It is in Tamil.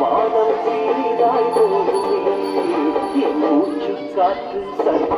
பாதம் செய்தாய் போதுமே காற்று சட்ட